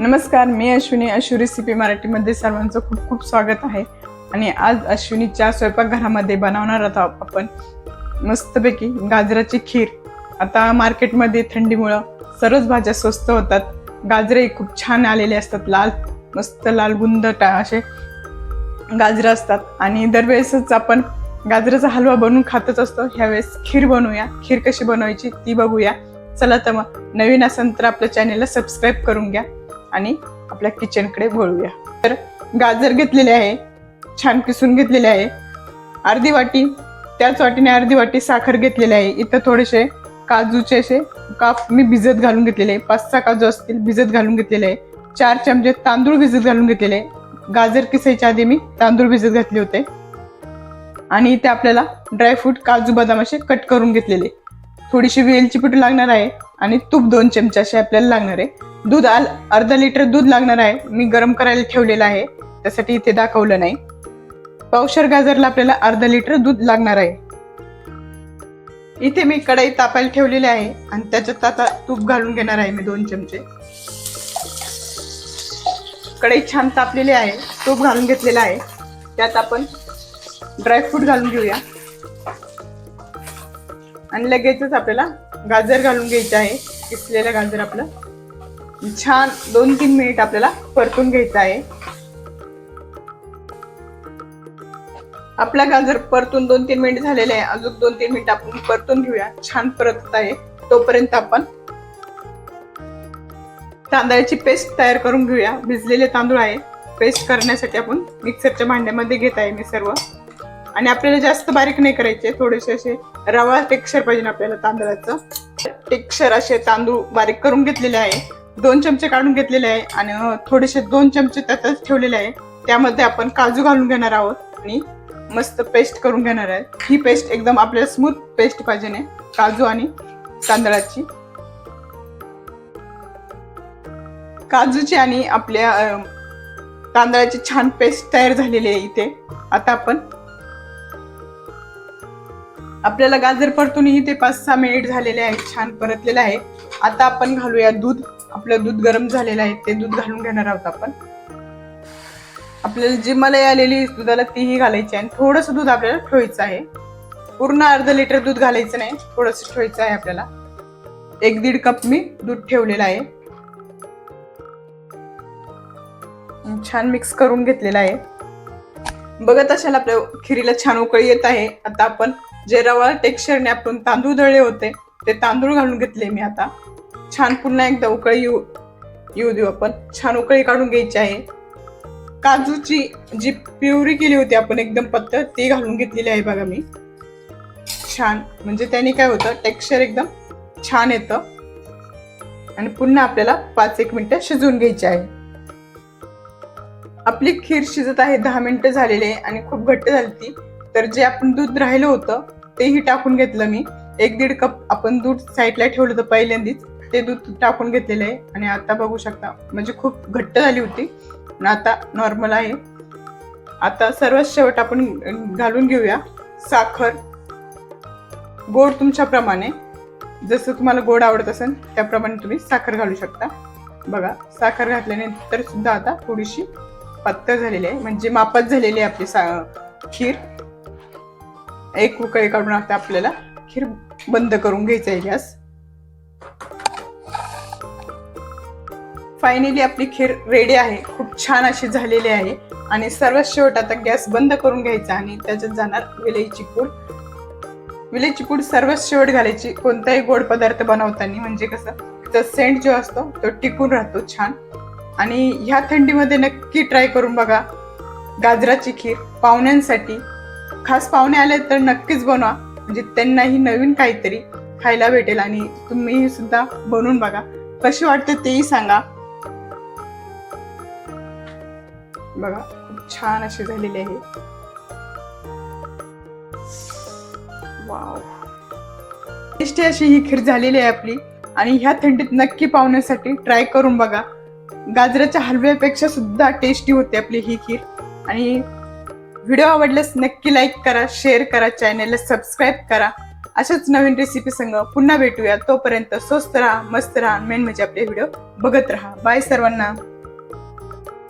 नमस्कार मी अश्विनी अश्वी रेसिपी मराठीमध्ये सर्वांचं खूप खूप स्वागत आहे. आणि आज अश्विनीच्या स्वयंपाकघरामध्ये बनवणार आहोत आपण मस्तपैकी गाजराची खीर. आता मार्केटमध्ये थंडीमुळं सर्वच भाज्या स्वस्त होतात. गाजरही खूप छान आलेले असतात लाल मस्त लाल गुंद टा असे गाजरं असतात. आणि दरवेळेसच आपण गाजराचा हलवा बनवून खातच असतो. ह्यावेळेस खीर बनवूया. खीर कशी बनवायची ती बघूया. चला तर मग नवीन असेल तर आपल्या चॅनेलला सबस्क्राईब करून घ्या. आणि आपल्या किचनकडे वळूया. तर गाजर घेतलेले आहे छान किसून घेतलेले आहे. अर्धी वाटी त्याच वाटीने अर्धी वाटी साखर घेतलेली आहे. इथं थोडेसे काजूचे असे काप मी भिजत घालून घेतलेले आहे. पाच सहा काजू असतील भिजत घालून घेतलेले आहे. चार चमचे तांदूळ भिजत घालून घेतलेले आहे. गाजर किसायच्या आधी मी तांदूळ भिजत घातले होते. आणि इथे आपल्याला ड्रायफ्रूट काजू बदाम असे कट करून घेतलेले थोडीशी वेलची पूड लागणार आहे. आणि तूप दोन चमचे असे आपल्याला लागणार आहे. दूध आल अर्धा लिटर दूध लागणार आहे. मी गरम करायला ठेवलेलं आहे. त्यासाठी इथे दाखवलं नाही. पावशर गाजरला आपल्याला अर्धा लिटर दूध लागणार आहे. इथे मी कढई तापायला ठेवलेली आहे. आणि त्याच्यात आता तूप घालून घेणार आहे मी दोन चमचे. कढई छान तापलेली आहे. तूप घालून घेतलेला आहे. त्यात आपण ड्रायफ्रूट घालून घेऊया. आणि लगेचच आपल्याला गाजर घालून घ्यायचं आहे. किसलेलं गाजर आपलं. छान दोन तीन मिनिट आपल्याला परतून घ्यायचं आहे. आपला गाजर परतून दोन तीन मिनिट झालेले आहे. अजून दोन तीन मिनिट आपण परतून घेऊया. छान परतत आहे. तोपर्यंत आपण तांदळाची पेस्ट तयार करून घेऊया. भिजलेले तांदूळ आहे. पेस्ट करण्यासाठी आपण मिक्सरच्या भांड्यामध्ये घेत आहे मी सर्व. आणि आपल्याला जास्त बारीक नाही करायचे थोडेसे असे रवा टेक्स्चर पाहिजे आपल्याला तांदळाचं. टेक्स्चर असे तांदूळ बारीक करून घेतलेले आहे. दोन चमचे काढून घेतलेले आहे आणि थोडेसे दोन चमचे त्यातच ठेवलेले आहे. त्यामध्ये आपण काजू घालून घेणार आहोत आणि मस्त पेस्ट करून घेणार आहे. ही पेस्ट एकदम आपल्याला स्मूथ पेस्ट पाहिजे नाही काजू आणि तांदळाची. काजूची आणि आपल्या तांदळाची छान पेस्ट तयार झालेली आहे इथे. आता आपण आपल्याला गाजर परतूनही ते पाच सहा मिनिट झालेले आहेत छान परतलेलं आहे. आता आपण घालूया दूध. आपलं दूध गरम झालेलं आहे ते दूध घालून घेणार आहोत आपण. आपल्याला जी मलाई आलेली दुधाला तीही घालायची आहे. आणि थोडंसं दूध आपल्याला ठेवायचं आहे. पूर्ण अर्ध लिटर दूध घालायचं नाही थोडंसं ठेवायचं आहे आपल्याला. एक दीड कप मी दूध ठेवलेलं आहे. छान मिक्स करून घेतलेलं आहे. बघत असाल आपल्या खिरीला छान उकळी येत आहे. आता आपण जे रवा टेक्स्चरने आपण तांदूळ दळले होते ते तांदूळ घालून घेतले मी आता. छान पुन्हा एकदा उकळी येऊ येऊ देऊ आपण. छान उकळी काढून घ्यायची आहे. काजूची जी प्युरी केली होती आपण एकदम पत्तर ती घालून घेतलेली आहे बघा मी. छान. म्हणजे त्याने काय होतं टेक्स्चर एकदम छान येतं. आणि पुन्हा आपल्याला पाच एक मिनटं शिजवून घ्यायची आहे. आपली खीर शिजत आहे दहा मिनटं झालेली आहे आणि खूप घट्ट झाली ती. तर जे आपण दूध राहिलं होतं तेही टाकून घेतलं मी. एक दीड कप आपण दूध साईडला ठेवलं होतं पहिल्यांदीच. ते दूध टाकून घेतलेलं आहे. आणि आता बघू शकता म्हणजे खूप घट्ट झाली होती. आणि आता नॉर्मल आहे. आता सर्वात शेवट आपण घालून घेऊया. साखर. गोड तुमच्याप्रमाणे. जसं तुम्हाला गोड आवडत असेल त्याप्रमाणे तुम्ही साखर घालू शकता. बघा साखर घातल्यानंतर सुद्धा आता थोडीशी पातळ झालेली आहे. म्हणजे मापात झालेली आहे आपली सा खीर. एक उकळी काढून आता आपल्याला खीर बंद करून घ्यायचा आहे गॅस. फायनली आपली खीर रेडी आहे. खूप छान अशी झालेली आहे. आणि सर्वात शेवट आता गॅस बंद करून घ्यायचा आणि त्याच्यात जाणार विलईची पूड. विलईची पूड सर्वात शेवट घालायची. कोणताही गोड पदार्थ बनवताना म्हणजे कसं त्याचा सेंट जो असतो तो टिकून राहतो छान. आणि ह्या थंडीमध्ये नक्की ट्राय करून बघा. गाजराची खीर पाहुण्यांसाठी खास पाहुणे आले तर नक्कीच बनवा. म्हणजे त्यांनाही नवीन काहीतरी खायला भेटेल आणि तुम्ही सुद्धा बनवून बघा. कशी वाटते तेही सांगा. बघा खूप छान अशी झालेली आहे. वाव. टेस्टी अशी ही खीर झालेली आहे आपली. आणि ह्या थंडीत नक्की पाहुण्यासाठी ट्राय करून बघा. गाजराच्या हलव्यापेक्षा सुद्धा टेस्टी होते आपली ही खीर. आणि व्हिडिओ आवडल्यास नक्की लाईक करा शेअर करा चॅनलला सबस्क्राईब करा. अशाच नवीन रेसिपी संग पुन्हा भेटूया. तोपर्यंत स्वस्त राहा मस्त राहा मेन म्हणजे आपले व्हिडिओ बघत राहा. बाय सर्वांना.